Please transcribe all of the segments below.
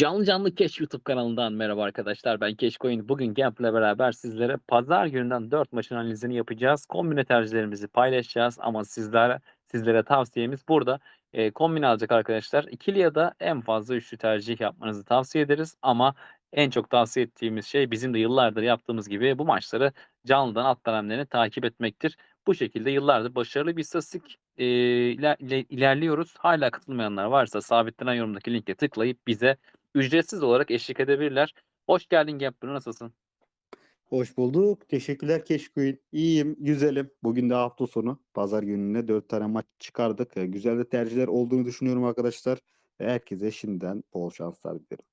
Canlı canlı Keş YouTube kanalından merhaba arkadaşlar. Ben Keşkoyun. Bugün Gamp'le beraber sizlere pazar gününden 4 maçın analizini yapacağız. Kombine tercihlerimizi paylaşacağız ama sizlere sizlere tavsiyemiz burada e, kombine alacak arkadaşlar. İkili ya da en fazla üçlü tercih yapmanızı tavsiye ederiz ama en çok tavsiye ettiğimiz şey bizim de yıllardır yaptığımız gibi bu maçları canlıdan alt dönemlerini takip etmektir. Bu şekilde yıllardır başarılı bir istatistik e, iler- ile- ilerliyoruz. Hala katılmayanlar varsa sabitlenen yorumdaki linke tıklayıp bize ücretsiz olarak eşlik edebilirler. Hoş geldin Gambler, nasılsın? Hoş bulduk. Teşekkürler Keşkuyun. İyiyim, güzelim. Bugün de hafta sonu. Pazar gününe 4 tane maç çıkardık. Ee, Güzel de tercihler olduğunu düşünüyorum arkadaşlar. Herkese şimdiden bol şanslar dilerim.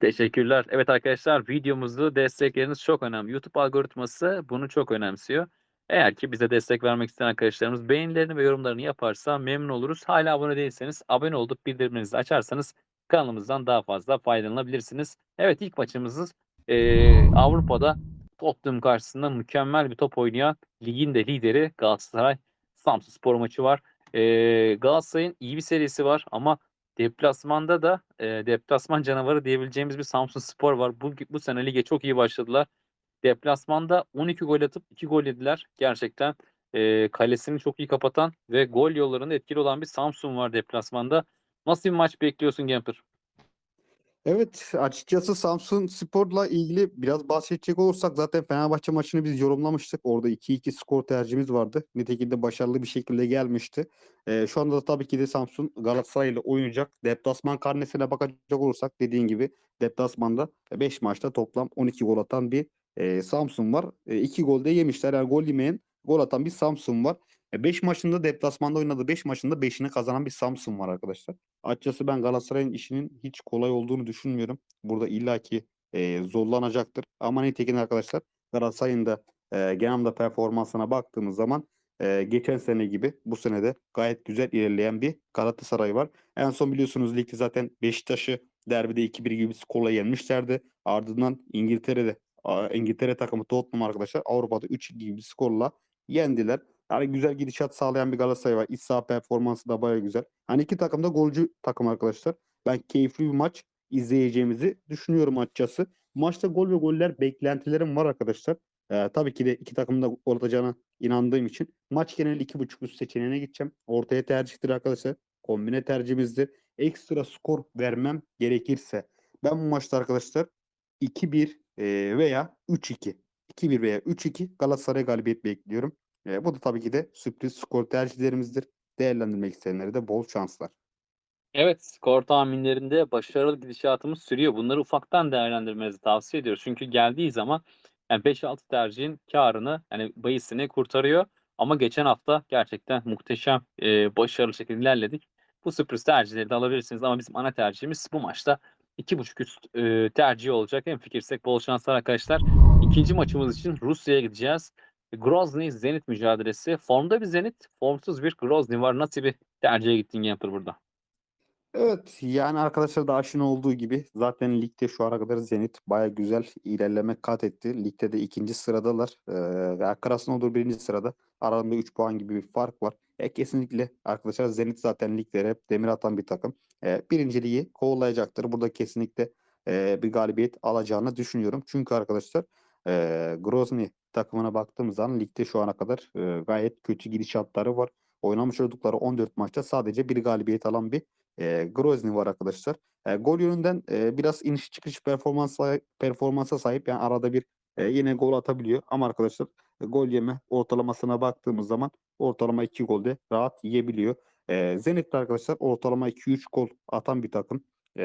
Teşekkürler. Evet arkadaşlar videomuzu destekleriniz çok önemli. YouTube algoritması bunu çok önemsiyor. Eğer ki bize destek vermek isteyen arkadaşlarımız beğenilerini ve yorumlarını yaparsa memnun oluruz. Hala abone değilseniz abone olup bildirimlerinizi açarsanız kanalımızdan daha fazla faydalanabilirsiniz. Evet ilk maçımız eee, Avrupa'da Tottenham karşısında mükemmel bir top oynayan ligin de lideri Galatasaray Samsunspor maçı var. Eee Galatasaray'ın iyi bir serisi var ama Deplasmanda da e, deplasman canavarı diyebileceğimiz bir Samsunspor var. Bu, bu sene lige çok iyi başladılar. Deplasmanda 12 gol atıp 2 gol yediler. Gerçekten e, kalesini çok iyi kapatan ve gol yollarında etkili olan bir Samsun var deplasmanda. Nasıl bir maç bekliyorsun Gemper? Evet, açıkçası Samsun Spor'la ilgili biraz bahsedecek olursak zaten Fenerbahçe maçını biz yorumlamıştık. Orada 2-2 skor tercihimiz vardı. Nitekim de başarılı bir şekilde gelmişti. Ee, şu anda da tabii ki de Samsun Galatasaray ile oynayacak. Deplasman karnesine bakacak olursak dediğin gibi deplasmanda 5 maçta toplam 12 gol atan bir e, Samsun var. 2 gol de yemişler. Yani gol yemeyen gol atan bir Samsun var. 5 maçında deplasmanda oynadı. 5 maçında 5'ini kazanan bir Samsun var arkadaşlar. Açıkçası ben Galatasaray'ın işinin hiç kolay olduğunu düşünmüyorum. Burada illaki e, zorlanacaktır. Ama nitekim arkadaşlar Galatasaray'ın da e, genel anlamda performansına baktığımız zaman e, geçen sene gibi bu sene de gayet güzel ilerleyen bir Galatasaray var. En son biliyorsunuz ligde zaten Beşiktaş'ı derbide 2-1 gibi skorla yenmişlerdi. Ardından İngiltere'de İngiltere takımı Tottenham arkadaşlar Avrupa'da 3-2 gibi skorla yendiler. Yani güzel gidişat sağlayan bir Galatasaray var. İç saha performansı da baya güzel. Hani iki takım da golcü takım arkadaşlar. Ben keyifli bir maç izleyeceğimizi düşünüyorum açıkçası. Maçta gol ve goller beklentilerim var arkadaşlar. Ee, tabii ki de iki takımın da gol atacağına inandığım için maç genel iki buçuk üst seçeneğine gideceğim. Ortaya tercihtir arkadaşlar. Kombine tercihimizdir. Ekstra skor vermem gerekirse. Ben bu maçta arkadaşlar 2-1 e, veya 3-2 2-1 veya 3-2 Galatasaray galibiyet bekliyorum. E, bu da tabii ki de sürpriz skor tercihlerimizdir. Değerlendirmek isteyenlere de bol şanslar. Evet, skor tahminlerinde başarılı gidişatımız sürüyor. Bunları ufaktan değerlendirmenizi tavsiye ediyoruz. Çünkü geldiği zaman yani 5-6 tercihin karını yani bayisini kurtarıyor. Ama geçen hafta gerçekten muhteşem e, başarılı şekilde ilerledik. Bu sürpriz tercihleri de alabilirsiniz ama bizim ana tercihimiz bu maçta 2.5 üst e, tercih olacak. Hem fikirsek bol şanslar arkadaşlar. İkinci maçımız için Rusya'ya gideceğiz. Grozny Zenit mücadelesi. Formda bir Zenit, formsuz bir Grozny var. Nasıl bir tercihe gittin Gamper burada? Evet yani arkadaşlar da aşina olduğu gibi zaten ligde şu ana kadar Zenit baya güzel ilerleme kat etti. Ligde de ikinci sıradalar. Ee, Krasnodar birinci sırada. Aralarında 3 puan gibi bir fark var. E, kesinlikle arkadaşlar Zenit zaten liglere hep demir atan bir takım. E, birinciliği kovalayacaktır. Burada kesinlikle e, bir galibiyet alacağını düşünüyorum. Çünkü arkadaşlar e, Grozny takımına baktığımız zaman ligde şu ana kadar e, gayet kötü gidişatları var. Oynamış oldukları 14 maçta sadece bir galibiyet alan bir e, Grozny var arkadaşlar. E, gol yönünden e, biraz iniş çıkış performansa performansa sahip. Yani arada bir e, yine gol atabiliyor. Ama arkadaşlar e, gol yeme ortalamasına baktığımız zaman ortalama 2 golde rahat yiyebiliyor. E, Zenit arkadaşlar ortalama 2-3 gol atan bir takım. E,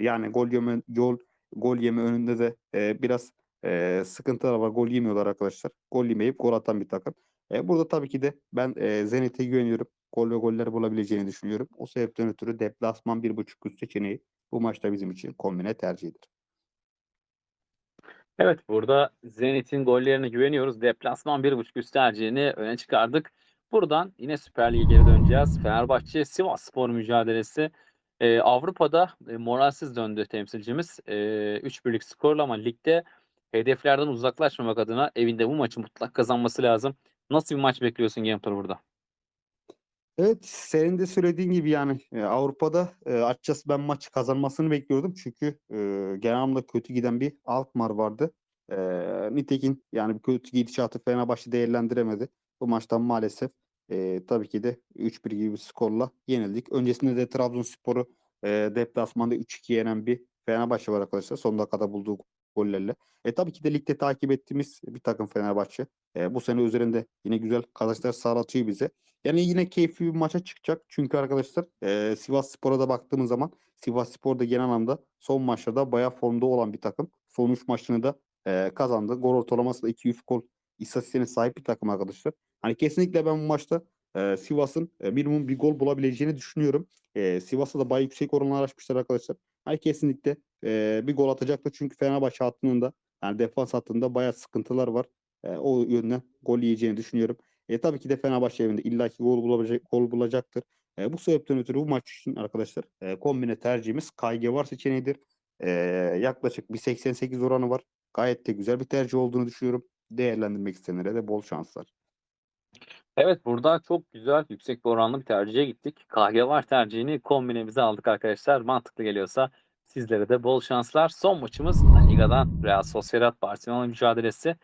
yani gol yeme gol gol yeme önünde de e, biraz e, sıkıntılar var. Gol yemiyorlar arkadaşlar. Gol yemeyip gol atan bir takım. E, burada tabii ki de ben e, Zenit'e güveniyorum. Gol ve goller bulabileceğini düşünüyorum. O sebepten ötürü deplasman 1.5 üst seçeneği bu maçta bizim için kombine tercihidir. Evet burada Zenit'in gollerine güveniyoruz. Deplasman 1.5 üst tercihini öne çıkardık. Buradan yine Süper Lig'e geri döneceğiz. Fenerbahçe Sivasspor mücadelesi. Ee, Avrupa'da e, moralsiz döndü temsilcimiz. E, 3-1'lik skorla ama ligde hedeflerden uzaklaşmamak adına evinde bu maçı mutlak kazanması lazım. Nasıl bir maç bekliyorsun Gamper burada? Evet, senin de söylediğin gibi yani e, Avrupa'da e, açıkçası ben maçı kazanmasını bekliyordum. Çünkü e, genel anlamda kötü giden bir Alkmaar vardı. E, nitekim yani kötü gidişatı Fenerbahçe değerlendiremedi. Bu maçtan maalesef e, tabii ki de 3-1 gibi bir skorla yenildik. Öncesinde de Trabzonspor'u e, deplasmanda 3-2 yenen bir Fenerbahçe var arkadaşlar. Son dakikada bulduğu gollerle. E tabii ki de ligde takip ettiğimiz bir takım Fenerbahçe. E, bu sene üzerinde yine güzel kazançlar sağlatıyor bize. Yani yine keyifli bir maça çıkacak. Çünkü arkadaşlar e, Sivas Spor'a da baktığımız zaman Sivas Spor da genel anlamda son maçlarda bayağı formda olan bir takım. Son 3 maçını da e, kazandı. Gol ortalaması da 200 gol istatistiğine sahip bir takım arkadaşlar. Hani kesinlikle ben bu maçta e, Sivas'ın e, minimum bir gol bulabileceğini düşünüyorum. E, Sivas'a da bayağı yüksek oranlar açmışlar arkadaşlar. Hani kesinlikle e, bir gol atacaktır. Çünkü Fenerbahçe hattında yani defans hattında bayağı sıkıntılar var. E, o yönden gol yiyeceğini düşünüyorum. E, tabii ki de Fenerbahçe evinde illaki gol bulabilecek, gol bulacaktır. E, bu sebepten ötürü bu maç için arkadaşlar e, kombine tercihimiz KG var seçeneğidir. E, yaklaşık bir 88 oranı var. Gayet de güzel bir tercih olduğunu düşünüyorum. Değerlendirmek isteyenlere de bol şanslar. Evet burada çok güzel yüksek bir oranlı bir tercihe gittik. KG var tercihini kombinemize aldık arkadaşlar. Mantıklı geliyorsa sizlere de bol şanslar. Son maçımız La Liga'dan Real Sociedad Barcelona mücadelesi.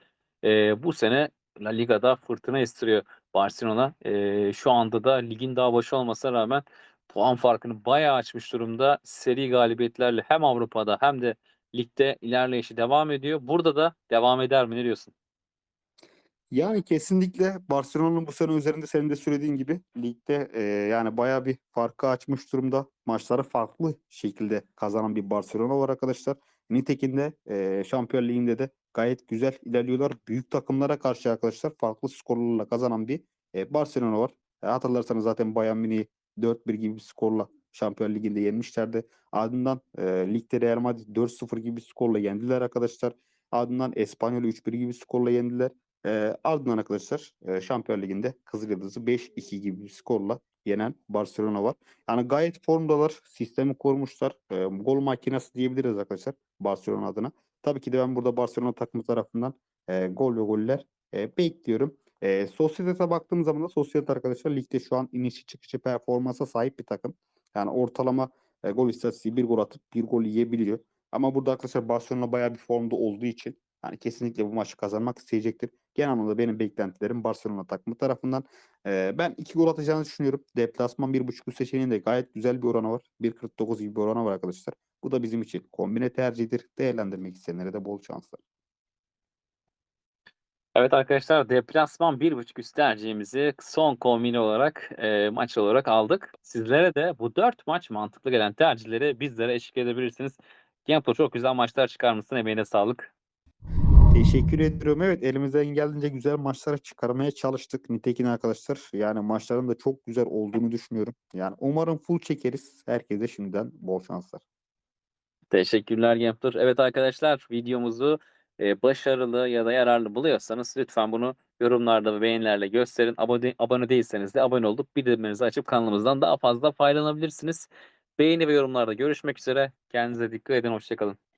Ee, bu sene La Liga'da fırtına estiriyor Barcelona. Ee, şu anda da ligin daha başı olmasına rağmen puan farkını bayağı açmış durumda. Seri galibiyetlerle hem Avrupa'da hem de ligde ilerleyişi devam ediyor. Burada da devam eder mi? Ne diyorsun? Yani kesinlikle Barcelona'nın bu sene üzerinde senin de söylediğin gibi ligde e, yani bayağı bir farkı açmış durumda. Maçları farklı şekilde kazanan bir Barcelona var arkadaşlar. Nitekim de e, Şampiyon Ligi'nde de gayet güzel ilerliyorlar. Büyük takımlara karşı arkadaşlar farklı skorlarla kazanan bir e, Barcelona var. E, hatırlarsanız zaten Bayern Münih'i 4-1 gibi bir skorla Şampiyon Ligi'nde yenmişlerdi. Ardından e, ligde Real Madrid 4-0 gibi bir skorla yendiler arkadaşlar. Ardından Espanyol'u 3-1 gibi skorla yendiler. Eee, ardından arkadaşlar eee, Şampiyon Ligi'nde Kızılyıldız'ı 5-2 gibi bir skorla yenen Barcelona var. Yani gayet formdalar. Sistemi kurmuşlar. Eee, gol makinesi diyebiliriz arkadaşlar Barcelona adına. Tabii ki de ben burada Barcelona takımı tarafından eee, gol ve goller eee, bekliyorum. Eee Sociedad'a baktığım zaman da Sociedad arkadaşlar ligde şu an inişi çıkışı performansa sahip bir takım. Yani ortalama eee, gol istatistiği bir gol atıp bir gol yiyebiliyor. Ama burada arkadaşlar Barcelona bayağı bir formda olduğu için yani kesinlikle bu maçı kazanmak isteyecektir. Genel anlamda benim beklentilerim Barcelona takımı tarafından. Eee, ben 2 gol atacağını düşünüyorum. Deplasman 1.5 üst seçeneğinde gayet güzel bir oranı var. 1.49 gibi bir oranı var arkadaşlar. Bu da bizim için kombine tercihidir. Değerlendirmek isteyenlere de bol şanslar. Evet arkadaşlar deplasman 1.5 üst tercihimizi son kombine olarak e, maç olarak aldık. Sizlere de bu 4 maç mantıklı gelen tercihleri bizlere eşlik edebilirsiniz. Genpo çok güzel maçlar çıkarmışsın. Emeğine sağlık. Teşekkür ediyorum. Evet elimizden geldiğince güzel maçlara çıkarmaya çalıştık. Nitekim arkadaşlar yani maçların da çok güzel olduğunu düşünüyorum. Yani umarım full çekeriz. Herkese şimdiden bol şanslar. Teşekkürler Gamper. Evet arkadaşlar videomuzu e, başarılı ya da yararlı buluyorsanız lütfen bunu yorumlarda ve beğenilerle gösterin. Abone, abone değilseniz de abone olup bildirimlerinizi açıp kanalımızdan daha fazla faydalanabilirsiniz. Beğeni ve yorumlarda görüşmek üzere. Kendinize dikkat edin. Hoşçakalın.